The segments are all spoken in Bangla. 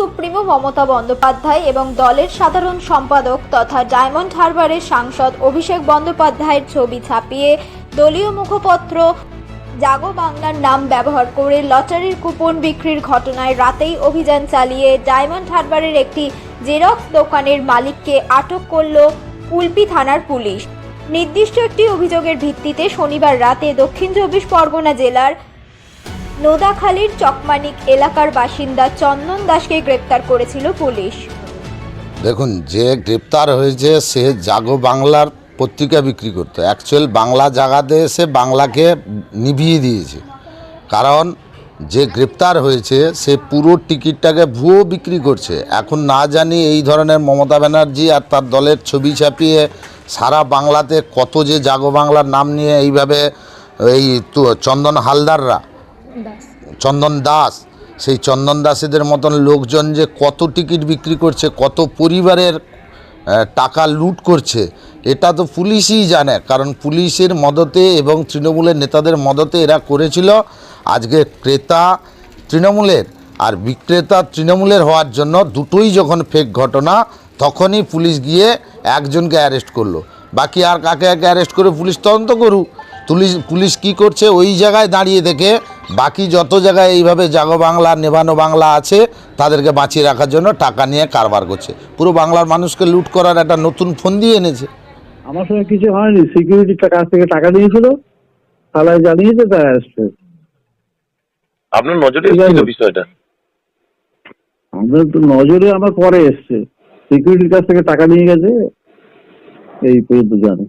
সুপ্রিমো মমতা বন্দ্যোপাধ্যায় এবং দলের সাধারণ সম্পাদক তথা ডায়মন্ড হারবারের সাংসদ অভিষেক বন্দ্যোপাধ্যায়ের ছবি ছাপিয়ে দলীয় মুখপত্র জাগো বাংলার নাম ব্যবহার করে লটারির কুপন বিক্রির ঘটনায় রাতেই অভিযান চালিয়ে ডায়মন্ড হারবারের একটি জেরক্স দোকানের মালিককে আটক করল উলপি থানার পুলিশ। নির্দিষ্ট একটি অভিযোগের ভিত্তিতে শনিবার রাতে দক্ষিণ চব্বিশ পরগনা জেলার নোদাখালীর চকমানিক এলাকার বাসিন্দা চন্দন দাসকে গ্রেপ্তার করেছিল পুলিশ। দেখুন, যে গ্রেপ্তার হয়েছে, সে জাগো বাংলার পত্রিকা বিক্রি করতো। অ্যাকচুয়াল বাংলা জায়গাতে এসে বাংলাকে নিভিয়ে দিয়েছে। কারণ, যে গ্রেপ্তার হয়েছে, সে পুরো টিকিটটাকে ভুয়ো বিক্রি করছে। এখন না জানি এই ধরনের মমতা ব্যানার্জি আর তার দলের ছবি ছাপিয়ে সারা বাংলাতে কত যে জাগো বাংলার নাম নিয়ে এইভাবে এই চন্দন হালদাররা চন্দন দাস। সেই চন্দন দাসেদের মতন লোকজন যে কত টিকিট বিক্রি করছে, কত পরিবারের টাকা লুট করছে, এটা তো পুলিশই জানে। কারণ পুলিশের মদতে এবং তৃণমূলের নেতাদের মদতে এরা করেছিল আজকে ক্রেতা তৃণমূলের। আর বিক্রেতা তৃণমূলের হওয়ার জন্য দুটোই যখন ফেক ঘটনা, তখনই পুলিশ গিয়ে একজনকে অ্যারেস্ট করল। বাকি আর কাকে কাকে অ্যারেস্ট করে পুলিশ তদন্ত করুক। পুলিশ পুলিশ কি করছে? ওই জায়গায় দাঁড়িয়ে থেকে বাকি যত জায়গায় এইভাবে জাগো বাংলা নেভানো বাংলা আছে তাদেরকে বাঁচিয়ে রাখার জন্য টাকা নিয়ে কারবার করছে। পুরো বাংলার মানুষকে লুট করার একটা নতুন ফোন দিয়ে এনেছে। আমার সঙ্গে কিছু হয়নি। সিকিউরিটির কাছ থেকে টাকা দিয়েছিল থালায় জানিয়েছে অ্যারেস্ট হয়েছে আপনার নজরে এসেছিল বিষয়টা? আমাদের তো নজরে আমার পরে এসছে। সিকিউরিটির কাছ থেকে টাকা নিয়ে গেছে। এই পর্যন্ত জানে।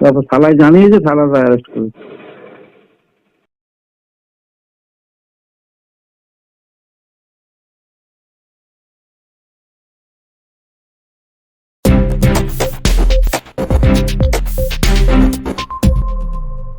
তারপর থালায় জানিয়েছে থালা অ্যারেস্ট করেছে।